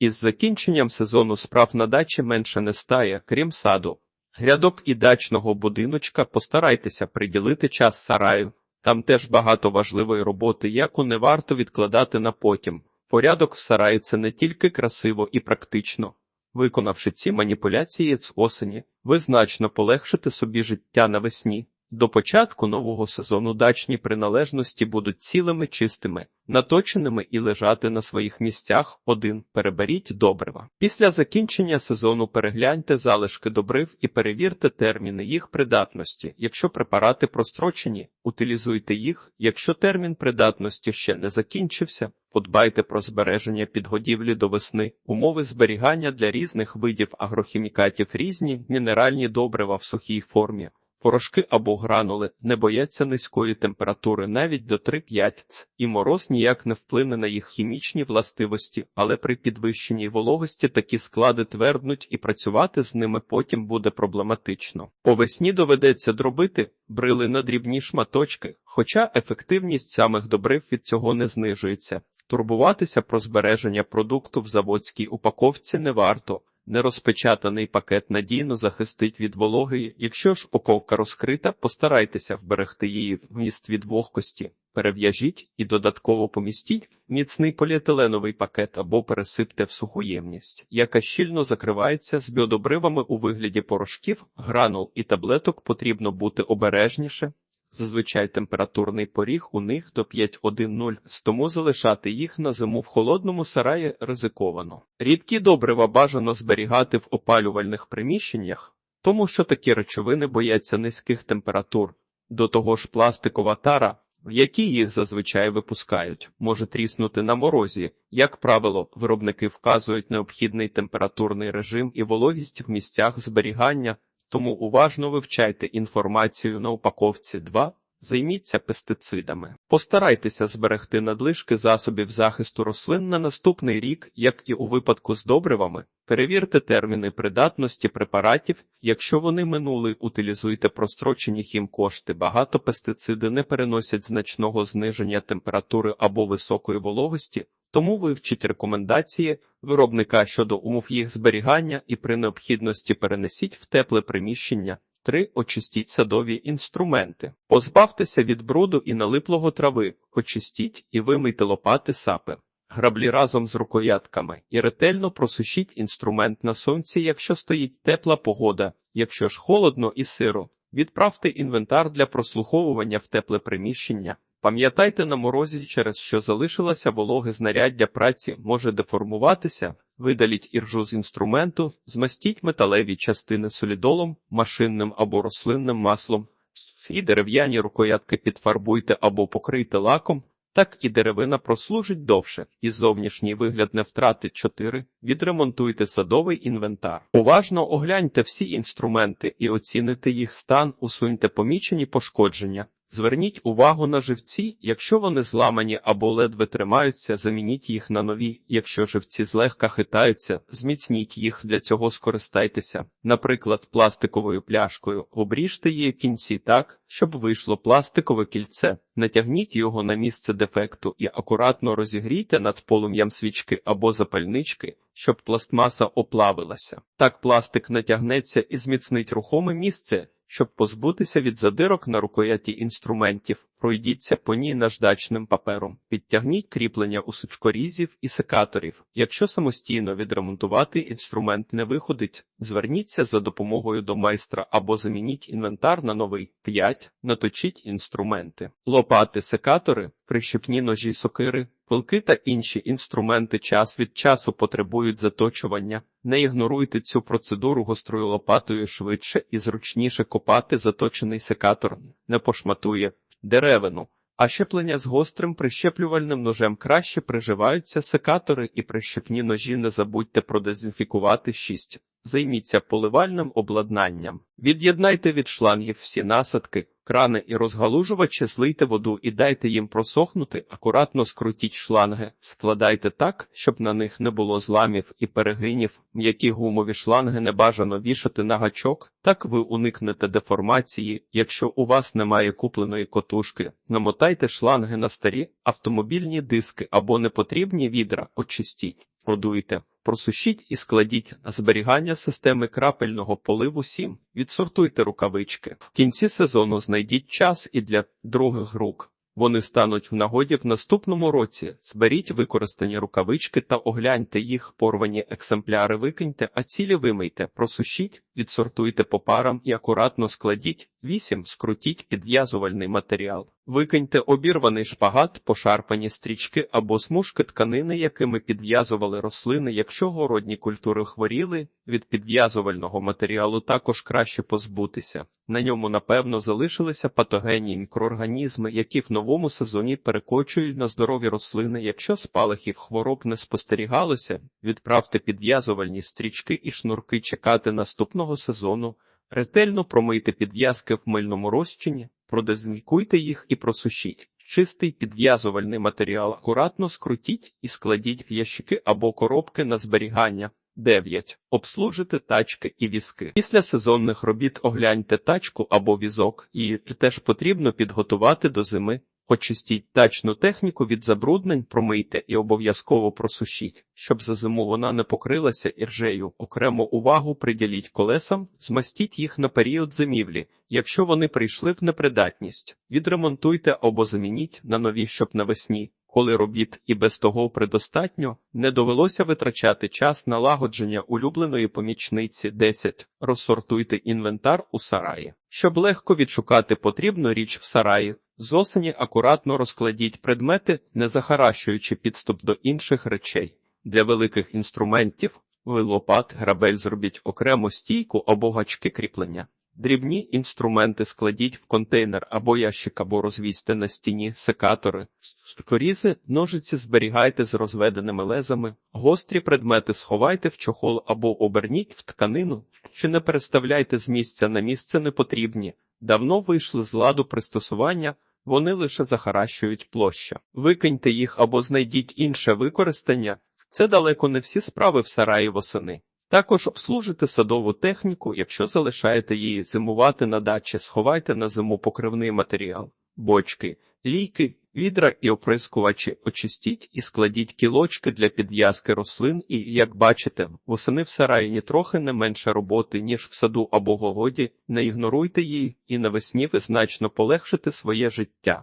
Із закінченням сезону справ на дачі менше не стає, крім саду. Грядок і дачного будиночка постарайтеся приділити час сараю. Там теж багато важливої роботи, яку не варто відкладати на потім. Порядок в сараї це не тільки красиво і практично. Виконавши ці маніпуляції з осені, ви значно полегшите собі життя навесні. До початку нового сезону дачні приналежності будуть цілими чистими, наточеними і лежати на своїх місцях. Один переберіть добрива. Після закінчення сезону перегляньте залишки добрив і перевірте терміни їх придатності. Якщо препарати прострочені, утилізуйте їх. Якщо термін придатності ще не закінчився, подбайте про збереження підгодівлі до весни, умови зберігання для різних видів агрохімікатів різні, мінеральні добрива в сухій формі. Порошки або гранули не бояться низької температури навіть до 3-5 ц, і мороз ніяк не вплине на їх хімічні властивості, але при підвищеній вологості такі склади тверднуть і працювати з ними потім буде проблематично. По весні доведеться дробити брили на дрібні шматочки, хоча ефективність самих добрив від цього не знижується. Турбуватися про збереження продукту в заводській упаковці не варто. Нерозпечатаний пакет надійно захистить від вологи. Якщо ж упаковка розкрита, постарайтеся вберегти її вміст від вогкості, перев'яжіть і додатково помістіть міцний поліетиленовий пакет або пересипте в суху ємність, яка щільно закривається з біодобривами у вигляді порошків, гранул і таблеток потрібно бути обережніше. Зазвичай температурний поріг у них до 5,1,0, тому залишати їх на зиму в холодному сараї ризиковано. Рідкі добрива бажано зберігати в опалювальних приміщеннях, тому що такі речовини бояться низьких температур. До того ж пластикова тара, в якій їх зазвичай випускають, може тріснути на морозі. Як правило, виробники вказують необхідний температурний режим і вологість в місцях зберігання. Тому уважно вивчайте інформацію на упаковці 2, займіться пестицидами. Постарайтеся зберегти надлишки засобів захисту рослин на наступний рік, як і у випадку з добривами. Перевірте терміни придатності препаратів. Якщо вони минули, утилізуйте прострочені хімкошти. Багато пестициди не переносять значного зниження температури або високої вологості. Тому вивчіть рекомендації виробника щодо умов їх зберігання і при необхідності перенесіть в тепле приміщення. 3. Очистіть садові інструменти. Позбавтеся від бруду і налиплого трави, очистіть і вимийте лопати сапи. Граблі разом з рукоятками і ретельно просушіть інструмент на сонці, якщо стоїть тепла погода, якщо ж холодно і сиро. Відправте інвентар для прослуховування в тепле приміщення. Пам'ятайте на морозі, через що залишилося вологе знаряддя праці, може деформуватися, видаліть іржу з інструменту, змастіть металеві частини солідолом, машинним або рослинним маслом, і дерев'яні рукоятки підфарбуйте або покрийте лаком, так і деревина прослужить довше, і зовнішній вигляд не втратить 4. Відремонтуйте садовий інвентар. Уважно огляньте всі інструменти і оціните їх стан, усуньте помічені пошкодження. Зверніть увагу на живці, якщо вони зламані або ледве тримаються, замініть їх на нові. Якщо живці злегка хитаються, зміцніть їх, для цього скористайтеся. Наприклад, пластиковою пляшкою обріжте її кінці так, щоб вийшло пластикове кільце. Натягніть його на місце дефекту і акуратно розігрійте над полум'ям свічки або запальнички, щоб пластмаса оплавилася. Так пластик натягнеться і зміцнить рухоме місце. Щоб позбутися від задирок на рукояті інструментів, пройдіться по ній наждачним папером, підтягніть кріплення у сучкорізів і секаторів. Якщо самостійно відремонтувати інструмент не виходить, зверніться за допомогою до майстра або замініть інвентар на новий 5. Наточіть інструменти, лопати, секатори, прищепні ножі сокири. Пилки та інші інструменти час від часу потребують заточування. Не ігноруйте цю процедуру гострою лопатою швидше і зручніше копати заточений секатор, не пошматує деревину. А щеплення з гострим прищеплювальним ножем краще приживаються секатори і прищепні ножі. Не забудьте продезінфікувати 6. Займіться поливальним обладнанням. Від'єднайте від шлангів всі насадки, крани і розгалужувачі, злийте воду і дайте їм просохнути, акуратно скрутіть шланги, складайте так, щоб на них не було зламів і перегинів. М'які гумові шланги не бажано вішати на гачок, так ви уникнете деформації. Якщо у вас немає купленої котушки, намотайте шланги на старі автомобільні диски або непотрібні відра, очистіть. Продуйте. Просушіть і складіть на зберігання системи крапельного поливу 7. Відсортуйте рукавички. В кінці сезону знайдіть час і для других рук. Вони стануть в нагоді в наступному році. Зберіть використані рукавички та огляньте їх, порвані екземпляри викиньте, а цілі вимийте, просушіть, відсортуйте по парам і акуратно складіть. 8. Скрутіть підв'язувальний матеріал. Викиньте обірваний шпагат, пошарпані стрічки або смужки тканини, якими підв'язували рослини. Якщо городні культури хворіли, від підв'язувального матеріалу також краще позбутися. На ньому, напевно, залишилися патогенні мікроорганізми, які в новому сезоні перекочують на здорові рослини. Якщо спалахів хвороб не спостерігалося, відправте підв'язувальні стрічки і шнурки чекати наступного сезону. Ретельно промийте підв'язки в мильному розчині, продезінфікуйте їх і просушіть. Чистий підв'язувальний матеріал акуратно скрутіть і складіть в ящики або коробки на зберігання. 9. Обслужити тачки і візки. Після сезонних робіт огляньте тачку або візок, і теж потрібно підготувати до зими. Очистіть тачну техніку від забруднень, промийте і обов'язково просушіть, щоб за зиму вона не покрилася іржею. Окрему увагу приділіть колесам, змастіть їх на період зимівлі. Якщо вони прийшли в непридатність, відремонтуйте або замініть на нові, щоб навесні. Коли робіт і без того предостатньо, не довелося витрачати час налагодження улюбленої помічниці 10. Розсортуйте інвентар у сараї. Щоб легко відшукати потрібну річ в сараї, з осені акуратно розкладіть предмети, не захаращуючи підступ до інших речей. Для великих інструментів ви лопат, грабель зробіть окремо стійку або гачки кріплення. Дрібні інструменти складіть в контейнер або ящик, або розвісьте на стіні секатори, корізи, ножиці зберігайте з розведеними лезами, гострі предмети сховайте в чохол або оберніть в тканину, чи не переставляйте з місця на місце непотрібні. Давно вийшли з ладу пристосування, вони лише захаращують площа. Викиньте їх або знайдіть інше використання. Це далеко не всі справи в сараї восени. Також обслужите садову техніку, якщо залишаєте її зимувати на дачі, сховайте на зиму покривний матеріал, бочки, лійки, відра і оприскувачі, очистіть і складіть кілочки для підв'язки рослин і, як бачите, восени в сараї трохи не менше роботи, ніж в саду або городі, не ігноруйте її, і навесні ви значно полегшите своє життя.